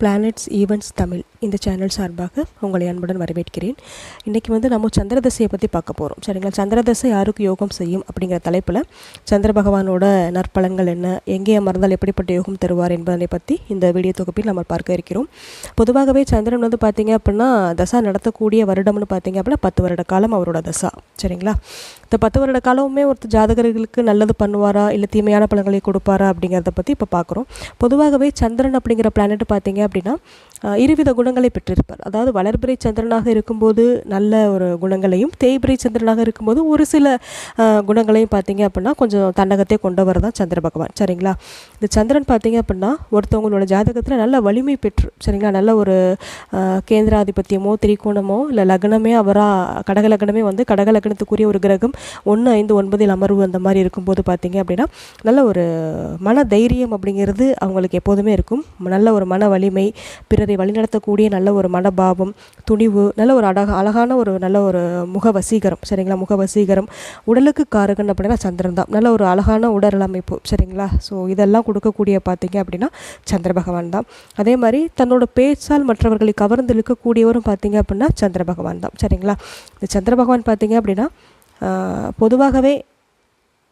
Planets events Tamil. இந்த channel சார்பாக உங்களை அன்புடன் வரவேற்கிறேன். இன்றைக்கி வந்து நம்ம சந்திரதசையை பற்றி பார்க்க போகிறோம் சரிங்களா? சந்திரதசை யாருக்கு யோகம் செய்யும் அப்படிங்கிற தலைப்பில் சந்திர பகவானோட நற்பலன்கள் என்ன? எங்கே அமர்ந்தால் எப்படிப்பட்ட யோகம் தருவார் என்பதனை பற்றி இந்த வீடியோ தொகுப்பில் நம்ம பார்க்க இருக்கிறோம். பொதுவாகவே சந்திரன் வந்து பார்த்திங்க அப்படின்னா தசா நடத்தக்கூடிய வருடம்னு பார்த்திங்க அப்படின்னா பத்து வருட காலம் அவரோட தசா. சரிங்களா? இந்த பத்து வருட காலமுமே ஒருத்தர் ஜாதகர்களுக்கு நல்லது பண்ணுவாரா? இல்லை தீமையான பலன்களை கொடுப்பாரா அப்படிங்கிறத பற்றி இப்போ பார்க்குறோம். பொதுவாகவே சந்திரன் அப்படிங்கிற பிளானட் பார்த்தீங்க அப்படின்னா இருவித குணங்களை பெற்றிருப்பார். அதாவது வளர்பிறை சந்திரனாக இருக்கும்போது நல்ல ஒரு குணங்களையும் தேய்பிறை சந்திரனாக இருக்கும்போது ஒரு சில குணங்களையும் பார்த்தீங்க அப்படின்னா கொஞ்சம் தன்னகத்தை கொண்டவர் தான் சந்திர பகவான். சரிங்களா? இந்த சந்திரன் பார்த்தீங்க அப்படின்னா ஒருத்தவங்களோட ஜாதகத்தில் நல்ல வலிமை பெற்று சரிங்களா? நல்ல ஒரு கேந்திராதிபத்தியமோ திரிகோணமோ இல்லை லக்னமே அவராக கடக லக்னமே வந்து கடக லக்னத்துக்குரிய ஒரு கிரகம் ஒன்று ஐந்து ஒன்பதில் அமர்வு அந்த மாதிரி இருக்கும்போது பார்த்தீங்க அப்படின்னா நல்ல ஒரு மன தைரியம் அப்படிங்கிறது அவங்களுக்கு எப்போதுமே இருக்கும். நல்ல ஒரு மன வலிமை பிறர் வழிநடத்தக்கூடிய நல்ல ஒரு மனபாவம் துணிவு நல்ல ஒரு அழக அழகான ஒரு நல்ல ஒரு முக வசீகரம் சரிங்களா? முக வசீகரம் உடலுக்கு காரகன் அப்படின்னா சந்திரன் தான். நல்ல ஒரு அழகான உடல் அமைப்பு சரிங்களா? ஸோ இதெல்லாம் கொடுக்கக்கூடிய பார்த்தீங்க அப்படின்னா சந்திர பகவான் தான். அதே மாதிரி தன்னோட பேச்சால் மற்றவர்களை கவர்ந்து இழுக்கக்கூடியவரும் பார்த்தீங்க அப்படின்னா சந்திர பகவான் தான் சரிங்களா? இந்த சந்திர பகவான் பார்த்தீங்க அப்படின்னா பொதுவாகவே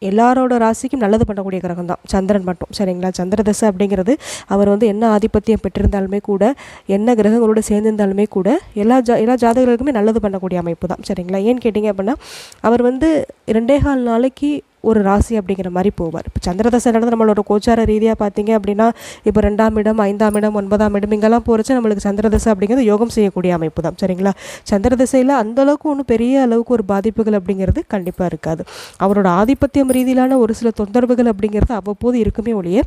எல்லாரோட ராசிக்கும் நல்லது பண்ணக்கூடிய கிரகம் தான் சந்திரன் மட்டும் சரிங்களா? சந்திர தசை அப்படிங்கிறது அவர் வந்து என்ன ஆதிபத்தியம் பெற்றிருந்தாலுமே கூட என்ன கிரகங்களோட சேர்ந்திருந்தாலுமே கூட எல்லா ஜா எல்லா ஜாதகர்களுக்குமே நல்லது பண்ணக்கூடிய அமைப்பு தான் சரிங்களா? ஏன்னு கேட்டிங்க அப்படின்னா அவர் வந்து ரெண்டே கால் நாளைக்கு ஒரு ராசி அப்படிங்கிற மாதிரி போவார். இப்போ சந்திரதசை நடந்து நம்மளோட கோச்சார ரீதியாக பார்த்தீங்க அப்படின்னா இப்போ ரெண்டாம் இடம் ஐந்தாம் இடம் ஒன்பதாம் இடம் இங்கெல்லாம் போகிறச்சு நம்மளுக்கு சந்திரதசை அப்படிங்கிறது யோகம் செய்யக்கூடிய அமைப்பு தான். சரிங்களா? சந்திரதசையில் அந்த அளவுக்கு ஒன்றும் பெரிய அளவுக்கு ஒரு பாதிப்புகள் அப்படிங்கிறது கண்டிப்பாக இருக்காது. அவரோட ஆதிபத்தியம் ரீதியிலான ஒரு சில தொந்தரவுகள் அப்படிங்கிறது அவ்வப்போது இருக்குமே ஒழிய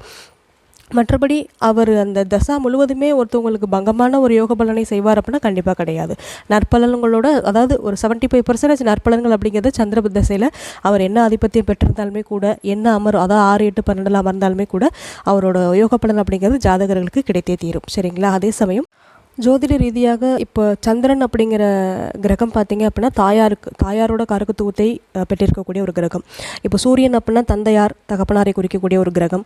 மற்றபடி அவர் அந்த தசா முழுவதுமே ஒருத்தவங்களுக்கு பங்கமான ஒரு யோக பலனை செய்வார் அப்படின்னா கண்டிப்பாக கிடையாது. நற்பலன்களோட அதாவது ஒரு செவன்ட்டி ஃபைவ் பர்சன்டேஜ் நற்பலன்கள் அப்படிங்கிறது சந்திர தசையில் அவர் என்ன ஆதிபத்தியம் பெற்றிருந்தாலுமே கூட என்ன அமர் அதாவது ஆறு எட்டு பன்னெண்டில் அமர்ந்தாலுமே கூட அவரோட யோக பலன் அப்படிங்கிறது ஜாதகர்களுக்கு கிடைத்தே தீரும். சரிங்களா? அதே சமயம் ஜோதிட ரீதியாக இப்போ சந்திரன் அப்படிங்கிற கிரகம் பார்த்தீங்க அப்படின்னா தாயாருக்கு தாயாரோட காரகத்துவத்தை பெற்றிருக்கக்கூடிய ஒரு கிரகம். இப்போ சூரியன் அப்படின்னா தந்தையார் தகப்பனாரை குறிக்கக்கூடிய ஒரு கிரகம்.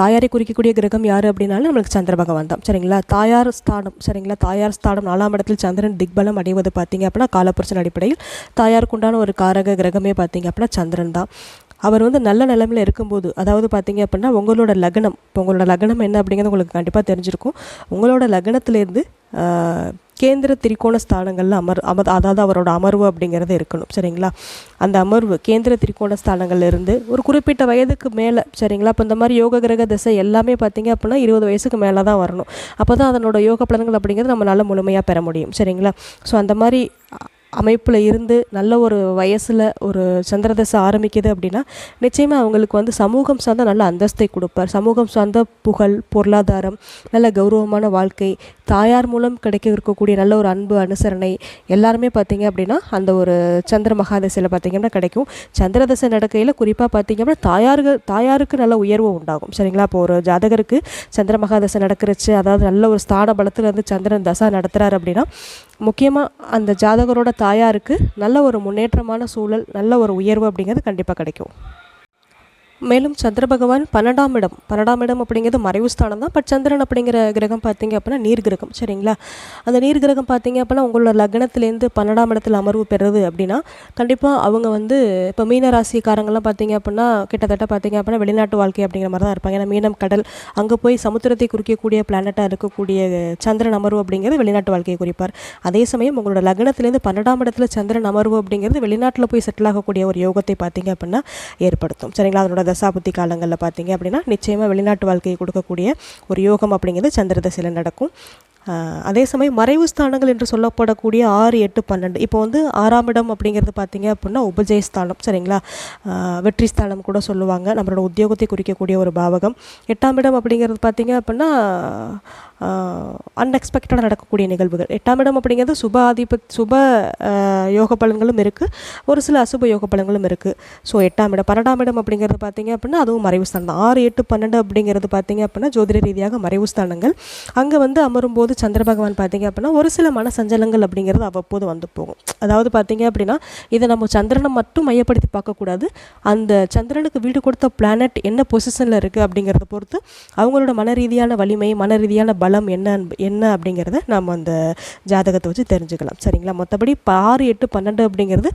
தாயாரை குறிக்கக்கூடிய கிரகம் யார் அப்படின்னாலும் நம்மளுக்கு சந்திர பகவான் தான். சரிங்களா? தாயார் ஸ்தானம் சரிங்களா? தாயார் ஸ்தானம் நாலாம் இடத்தில் சந்திரன் திக்பலம் அடைவது பார்த்தீங்க அப்படின்னா காலப்புருஷன் அடிப்படையில் தாயாருக்கு உண்டான ஒரு காரக கிரகமே பார்த்தீங்க அப்படின்னா சந்திரன் தான். அவர் வந்து நல்ல நிலமையில் இருக்கும்போது அதாவது பார்த்தீங்க அப்படின்னா உங்களோட லக்னம் இப்போ உங்களோட லக்னம் என்ன அப்படிங்கிறது உங்களுக்கு கண்டிப்பாக தெரிஞ்சிருக்கும். உங்களோட லக்னத்துலேருந்து கேந்திர திரிகோண ஸ்தானங்களில் அமர் அமர் அதாவது அவரோட அமர்வு அப்படிங்கிறது இருக்கணும் சரிங்களா? அந்த அமர்வு கேந்திர திரிகோண ஸ்தானங்கள்ல இருந்து ஒரு குறிப்பிட்ட வயதுக்கு மேலே சரிங்களா? இப்போ இந்த மாதிரி யோக கிரக திசை எல்லாமே பார்த்தீங்க அப்படின்னா இருபது வயசுக்கு மேலே தான் வரணும். அப்போ தான் அதனோட யோக பலன்கள் அப்படிங்கிறது நம்மளால் முழுமையாக பெற முடியும் சரிங்களா? ஸோ அந்த மாதிரி அமைப்பில் இருந்து நல்ல ஒரு வயசில் ஒரு சந்திரதசை ஆரம்பிக்குது அப்படின்னா நிச்சயமாக அவங்களுக்கு வந்து சமூகம் சார்ந்த நல்ல அந்தஸ்தை கொடுப்பார். சமூகம் சார்ந்த புகழ் பொருளாதாரம் நல்ல கௌரவமான வாழ்க்கை தாயார் மூலம் கிடைக்க இருக்கக்கூடிய நல்ல ஒரு அன்பு அனுசரணை எல்லாருமே பார்த்திங்க அப்படின்னா அந்த ஒரு சந்திர மகாதசையில் பார்த்தீங்கன்னா கிடைக்கும். சந்திரதசை நடக்கையில் குறிப்பாக பார்த்தீங்க அப்படின்னா தாயார்கள் தாயாருக்கு நல்ல உயர்வு உண்டாகும். சரிங்களா? இப்போ ஒரு ஜாதகருக்கு சந்திர மகாதசை நடக்கிறச்சு அதாவது நல்ல ஒரு ஸ்தான பலத்தில் இருந்து சந்திரன் தசா நடத்துகிறாரு அப்படின்னா முக்கியமாக அந்த ஜாதகரோட தாயாருக்கு நல்ல ஒரு முன்னேற்றமான சூழல் நல்ல ஒரு உயர்வு அப்படிங்கிறது கண்டிப்பாக கிடைக்கும். மேலும் சந்திர பகவான் பன்னெண்டாம் இடம். பன்னெண்டாம் இடம் அப்படிங்கிறது மறைவு ஸ்தானம் தான் பட் சந்திரன் அப்படிங்கிற கிரகம் பார்த்தீங்க அப்படின்னா நீர் கிரகம் சரிங்களா? அந்த நீர் கிரகம் பார்த்தீங்க அப்படின்னா உங்களோட லக்னத்துலேருந்து பன்னெண்டாம் இடத்துல அமர்வு பெறுது அப்படின்னா கண்டிப்பாக அவங்க வந்து இப்போ மீன ராசிக்காரங்கெல்லாம் பார்த்தீங்க அப்படின்னா கிட்டத்தட்ட பார்த்தீங்க அப்படின்னா வெளிநாட்டு வாழ்க்கை அப்படிங்கிற மாதிரி தான் இருப்பாங்க. ஏன்னா மீனம் கடல் அங்கே போய் சமுத்திரத்தை குறிக்கக்கூடிய பிளானட்டாக இருக்கக்கூடிய சந்திரன் அமர்வு அப்படிங்கிறது வெளிநாட்டு வாழ்க்கையை குறிப்பார். அதே சமயம் உங்களோட லக்னத்துலேருந்து பன்னெண்டாம் இடத்துல சந்திரன் அமர்வு அப்படிங்கிறது வெளிநாட்டில் போய் செட்டில் ஆகக்கூடிய ஒரு யோகத்தை பார்த்தீங்க அப்படின்னா ஏற்படுத்தும். சரிங்களா? அதனோட தசாபுத்தி காலங்களில் பார்த்தீங்க அப்படின்னா நிச்சயமாக வெளிநாட்டு வாழ்க்கையை கொடுக்கக்கூடிய ஒரு யோகம் அப்படிங்கிறது சந்திர தசையில் நடக்கும் அதே சமயம் மறைவு ஸ்தானங்கள் என்று சொல்லப்படக்கூடிய ஆறு எட்டு பன்னெண்டு. இப்போ வந்து ஆறாம் இடம் அப்படிங்கிறது பார்த்தீங்க அப்படின்னா உபஜயஸ்தானம் சரிங்களா? வெற்றி ஸ்தானம் கூட சொல்லுவாங்க. நம்மளோட உத்தியோகத்தை குறிக்கக்கூடிய ஒரு பாவகம். எட்டாம் இடம் அப்படிங்கிறது பார்த்தீங்க அப்படின்னா அன்எக்ஸ்பெக்டடாக நடக்கக்கூடிய நிகழ்வுகள். எட்டாம் இடம் அப்படிங்கிறது சுப ஆதிப சுப யோக பலன்களும் இருக்குது ஒரு சில அசுப யோக பலன்களும் இருக்குது ஸோ எட்டாம் இடம் பன்னெண்டாம் இடம் அப்படிங்கிறது பார்த்தீங்க அப்படின்னா அதுவும் மறைவு ஸ்தானம் ஆறு எட்டு பன்னெண்டு அப்படிங்கிறது பார்த்தீங்க அப்படின்னா ஜோதிட ரீதியாக மறைவு ஸ்தானங்கள். அங்கே வந்து அமரும்போது சந்திர பகவான் பார்த்தீங்க அப்படின்னா ஒரு சில மன சஞ்சலங்கள் அப்படிங்கிறது அவ்வப்போது வந்து போகும். அதாவது பார்த்தீங்க அப்படின்னா இதை நம்ம சந்திரனை மட்டும் மையப்படுத்தி பார்க்கக்கூடாது. அந்த சந்திரனுக்கு வீடு கொடுத்த பிளானட் என்ன பொசிஷனில் இருக்குது அப்படிங்கிறத பொறுத்து அவங்களோட மன ரீதியான வலிமை மன ரீதியான பலம் என்ன என்ன அப்படிங்கிறத நம்ம அந்த ஜாதகத்தை வச்சு தெரிஞ்சுக்கலாம். சரிங்களா? மற்றபடி ஆறு எட்டு பன்னெண்டு அப்படிங்கிறது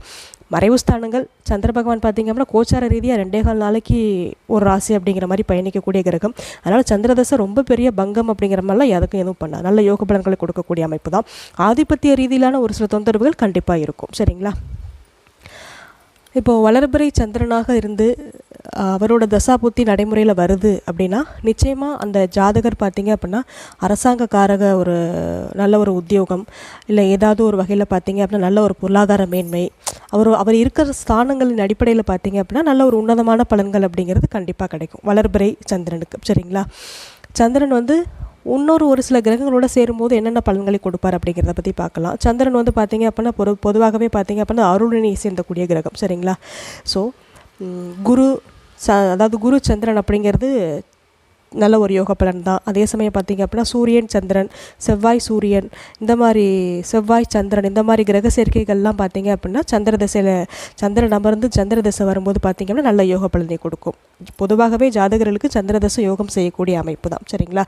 மறைவு ஸ்தானங்கள். சந்திர பகவான் பார்த்தீங்க அப்படின்னா கோச்சார ரீதியாக ரெண்டே கால் நாளைக்கு ஒரு ராசி அப்படிங்கிற மாதிரி பயணிக்கக்கூடிய கிரகம். அதனால் சந்திரதசை ரொம்ப பெரிய பங்கம் அப்படிங்கிற மாதிரிலாம் எதுக்கும் எதுவும் பண்ணாது. நல்ல யோக பலன்களை கொடுக்கக்கூடிய அமைப்பு தான். ஆதிபத்திய ரீதியிலான ஒரு சில தொந்தரவுகள் கண்டிப்பாக இருக்கும். சரிங்களா? இப்போது வளர்பிறை சந்திரனாக இருந்து அவரோட தசாபுத்தி நடைமுறையில் வருது அப்படின்னா நிச்சயமாக அந்த ஜாதகர் பார்த்திங்க அப்படின்னா அரசாங்கக்காரக ஒரு நல்ல ஒரு உத்தியோகம் இல்லை ஏதாவது ஒரு வகையில் பார்த்திங்க அப்படின்னா நல்ல ஒரு பொருளாதார மேன்மை அவர் அவர் இருக்கிற ஸ்தானங்களின் அடிப்படையில் பார்த்திங்க அப்படின்னா நல்ல ஒரு உன்னதமான பலன்கள் அப்படிங்கிறது கண்டிப்பாக கிடைக்கும். வளர்பிறை சந்திரனுக்கு சரிங்களா? சந்திரன் வந்து இன்னொரு ஒரு சில கிரகங்களோட சேரும்போது என்னென்ன பலன்களை கொடுப்பார் அப்படிங்கிறத பற்றி பார்க்கலாம். சந்திரன் வந்து பார்த்திங்க அப்படின்னா பொது பொதுவாகவே பார்த்திங்க அப்படின்னா அருளினை சேர்ந்தக்கூடிய கிரகம் சரிங்களா? ஸோ குரு ச அதாவது குரு சந்திரன் அப்படிங்கிறது நல்ல ஒரு யோக பலன் தான். அதே சமயம் பார்த்தீங்க அப்படின்னா சூரியன் சந்திரன் செவ்வாய் சூரியன் இந்த மாதிரி செவ்வாய் சந்திரன் இந்த மாதிரி கிரக சேர்க்கைகள்லாம் பார்த்தீங்க அப்படின்னா சந்திர திசையில் சந்திரன் அமர்ந்து சந்திர திசை வரும்போது பார்த்தீங்க அப்படின்னா நல்ல யோக பலனை கொடுக்கும். பொதுவாகவே ஜாதகர்களுக்கு சந்திர தசை யோகம் செய்யக்கூடிய அமைப்பு தான். சரிங்களா?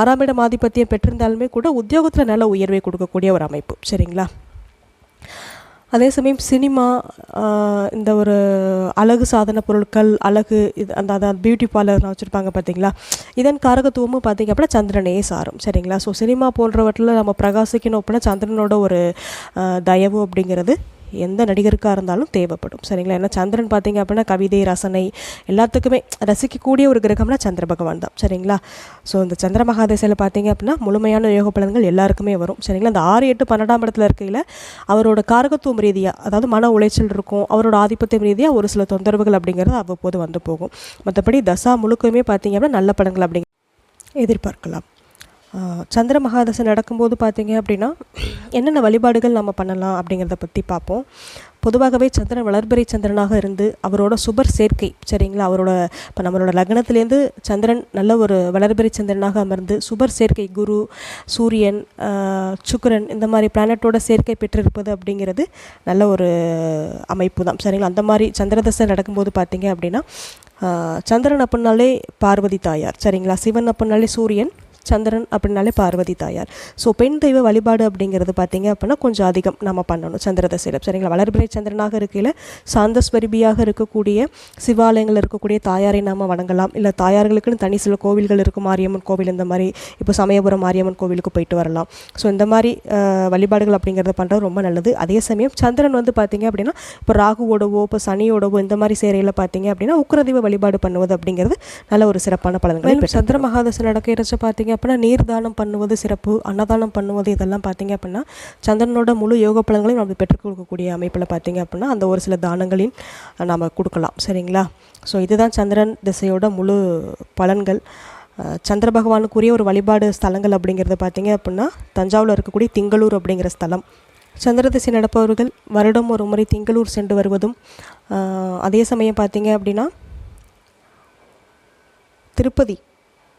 ஆறாம் இடம் ஆதிபத்தியம் பெற்றிருந்தாலுமே கூட உத்தியோகத்தில் நல்ல உயர்வை கொடுக்கக்கூடிய ஒரு அமைப்பு. சரிங்களா? அதே சமயம் சினிமா இந்த ஒரு அழகு சாதன பொருட்கள் அழகு இது அந்த அதான் பியூட்டி பார்லர்லாம் வச்சுருப்பாங்க பார்த்தீங்களா இதன் காரகத்துவமும் பார்த்தீங்க அப்படின்னா சந்திரனே சாரும். சரிங்களா? ஸோ சினிமா போன்றவற்றில் நம்ம பிரகாசிக்கணும் அப்படின்னா சந்திரனோட ஒரு தயவு அப்படிங்கிறது எந்த நடிகருக்காக இருந்தாலும் தேவைப்படும். சரிங்களா? ஏன்னா சந்திரன் பார்த்தீங்க அப்படின்னா கவிதை ரசனை எல்லாத்துக்குமே ரசிக்கக்கூடிய ஒரு கிரகம்னா சந்திர பகவான் தான். சரிங்களா? ஸோ இந்த சந்திர மகாதேசையில் பார்த்தீங்க அப்படின்னா முழுமையான யோக பலன்கள் எல்லாருக்குமே வரும். சரிங்களா? இந்த ஆறு எட்டு பன்னெண்டாம் இடத்துல இருக்கையில் அவரோட காரகத்துவம் ரீதியாக அதாவது மன உளைச்சல் இருக்கும் அவரோட ஆதிபத்தியம் ரீதியாக ஒரு சில தொந்தரவுகள் அப்படிங்கிறது அவ்வப்போது வந்து போகும். மற்றபடி தசா முழுக்கமே பார்த்தீங்க அப்படின்னா நல்ல பலன்கள் அப்படிங்க எதிர்பார்க்கலாம். சந்திர மகாதசை நடக்கும்போது பார்த்தீங்க அப்படின்னா என்னென்ன வழிபாடுகள் நம்ம பண்ணலாம் அப்படிங்கிறத பற்றி பார்ப்போம். பொதுவாகவே சந்திரன் வளர்பிறை சந்திரனாக இருந்து அவரோட சுபர் சேர்க்கை சரிங்களா? அவரோட இப்போ நம்மளோட லக்னத்துலேருந்து சந்திரன் நல்ல ஒரு வளர்பிறை சந்திரனாக அமர்ந்து சுபர் சேர்க்கை குரு சூரியன் சுக்கரன் சுக்கிரன் இந்த மாதிரி பிளானட்டோட சேர்க்கை பெற்றிருப்பது அப்படிங்கிறது நல்ல ஒரு அமைப்பு தான் சரிங்களா? அந்த மாதிரி சந்திரதசை நடக்கும்போது பார்த்தீங்க அப்படின்னா சந்திரன் அப்படின்னாலே பார்வதி தாயார் சரிங்களா? சிவன் அப்படின்னாலே சூரியன் சந்திரன் அப்படின்னாலே பார்வதி தாயார். ஸோ பெண் தெய்வ வழிபாடு அப்படிங்கிறது பார்த்தீங்க அப்படின்னா கொஞ்சம் அதிகம் நம்ம பண்ணணும் சந்திரதசையில் சரிங்களா? வளர்பிறை சந்திரனாக இருக்கையில் சாந்தஸ்வரிபியாக இருக்கக்கூடிய சிவாலயங்கள் இருக்கக்கூடிய தாயாரை நாம் வணங்கலாம். இல்லை தாயார்களுக்குன்னு தனி சில கோவில்கள் இருக்கும் மாரியம்மன் கோவில் இந்த மாதிரி. இப்போ சமயபுரம் மாரியம்மன் கோவிலுக்கு போயிட்டு வரலாம். ஸோ இந்த மாதிரி வழிபாடுகள் அப்படிங்கிறத பண்ணுறது ரொம்ப நல்லது. அதே சமயம் சந்திரன் வந்து பார்த்தீங்க அப்படின்னா இப்போ ராகுவோடவோ இப்போ சனியோடவோ இந்த மாதிரி சேரையில் பார்த்தீங்க அப்படின்னா உக்கிரதீப வழிபாடு பண்ணுவது அப்படிங்கிறது நல்ல ஒரு சிறப்பான பலன்கள் சந்திர மகாதசை நடக்கிறச்ச பார்த்தீங்க அப்படின்னா நீர்தானம் பண்ணுவது சிறப்பு அன்னதானம் பண்ணுவது இதெல்லாம் பார்த்தீங்க அப்படின்னா சந்திரனோட முழு யோக பலன்களையும் நம்ம பெற்றுக் கொடுக்கக்கூடிய அமைப்பில் பார்த்தீங்க அப்படின்னா அந்த ஒரு சில தானங்களையும் நம்ம கொடுக்கலாம். சரிங்களா? ஸோ இதுதான் சந்திரன் திசையோட முழு பலன்கள். சந்திர பகவானுக்குரிய ஒரு வழிபாடு ஸ்தலங்கள் அப்படிங்கிறது பார்த்தீங்க அப்படின்னா தஞ்சாவூரில் இருக்கக்கூடிய திங்களூர் அப்படிங்கிற ஸ்தலம். சந்திர திசை நடப்பவர்கள் வருடம் ஒரு முறை திங்களூர் சென்று வருவதும் அதே சமயம் பார்த்தீங்க அப்படின்னா திருப்பதி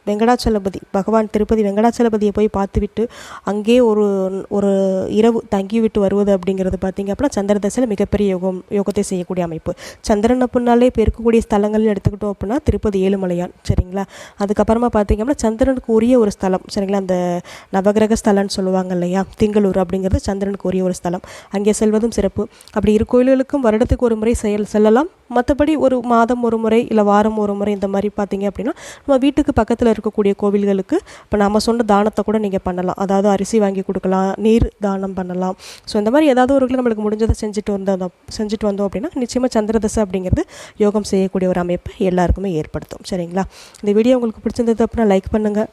வெங்கடாச்சலபதி பகவான் திருப்பதி வெங்கடாச்சலபதியை போய் பார்த்துவிட்டு அங்கே ஒரு ஒரு இரவு தங்கிவிட்டு வருவது அப்படிங்கிறது பார்த்திங்க அப்படின்னா சந்திர தசையில் மிகப்பெரிய யோகம் யோகத்தை செய்யக்கூடிய அமைப்பு. சந்திரன் அப்படின்னாலே இப்போ இருக்கக்கூடிய ஸ்தலங்கள்னு எடுத்துக்கிட்டோம் அப்படின்னா திருப்பதி ஏழுமலையான் சரிங்களா? அதுக்கப்புறமா பார்த்திங்க அப்படின்னா சந்திரனுக்கு உரிய ஒரு ஸ்தலம் சரிங்களா? அந்த நவகிரக ஸ்தலம்னு சொல்லுவாங்க இல்லையா? திங்களூர் அப்படிங்கிறது சந்திரனுக்கு உரிய ஒரு ஸ்தலம். அங்கே செல்வதும் சிறப்பு. அப்படி இரு கோயில்களுக்கும் வருடத்துக்கு ஒரு முறை செயல் செல்லலாம். மற்றபடி ஒரு மாதம் ஒரு முறை இல்லை வாரம் ஒரு முறை இந்த மாதிரி பார்த்தீங்க அப்படின்னா நம்ம வீட்டுக்கு பக்கத்தில் இருக்கக்கூடிய கோவில்களுக்கு இப்போ நம்ம சொன்ன தானத்தை கூட நீங்கள் பண்ணலாம். அதாவது அரிசி வாங்கி கொடுக்கலாம் நீர் தானம் பண்ணலாம். ஸோ இந்த மாதிரி ஏதாவது ஒரு நம்மளுக்கு முடிஞ்சதை செஞ்சுட்டு வந்தோம் செஞ்சுட்டு வந்தோம் அப்படின்னா நிச்சயமாக சந்திரதசை அப்படிங்கிறது யோகம் செய்யக்கூடிய ஒரு அமைப்பு எல்லாருக்குமே ஏற்படுத்தும். சரிங்களா? இந்த வீடியோ உங்களுக்கு பிடிச்சிருந்தது அப்படின்னா லைக் பண்ணுங்கள்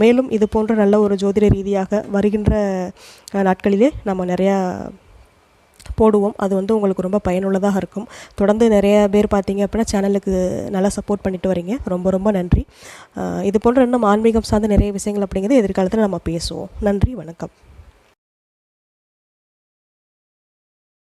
மேலும் இது போன்ற நல்ல ஒரு ஜோதிட ரீதியாக வருகின்ற நாட்களிலே நம்ம நிறையா போடுவோம். அது வந்து உங்களுக்கு ரொம்ப பயனுள்ளதாக இருக்கும். தொடர்ந்து நிறைய பேர் பார்த்தீங்க அப்படின்னா சேனலுக்கு நல்லா சப்போர்ட் பண்ணிட்டு வரீங்க. ரொம்ப ரொம்ப நன்றி. இது போன்ற இன்னும் ஆன்மீகம் சார்ந்த நிறைய விஷயங்கள் அப்படிங்கிறது எதிர்காலத்தில் நம்ம பேசுவோம். நன்றி வணக்கம்.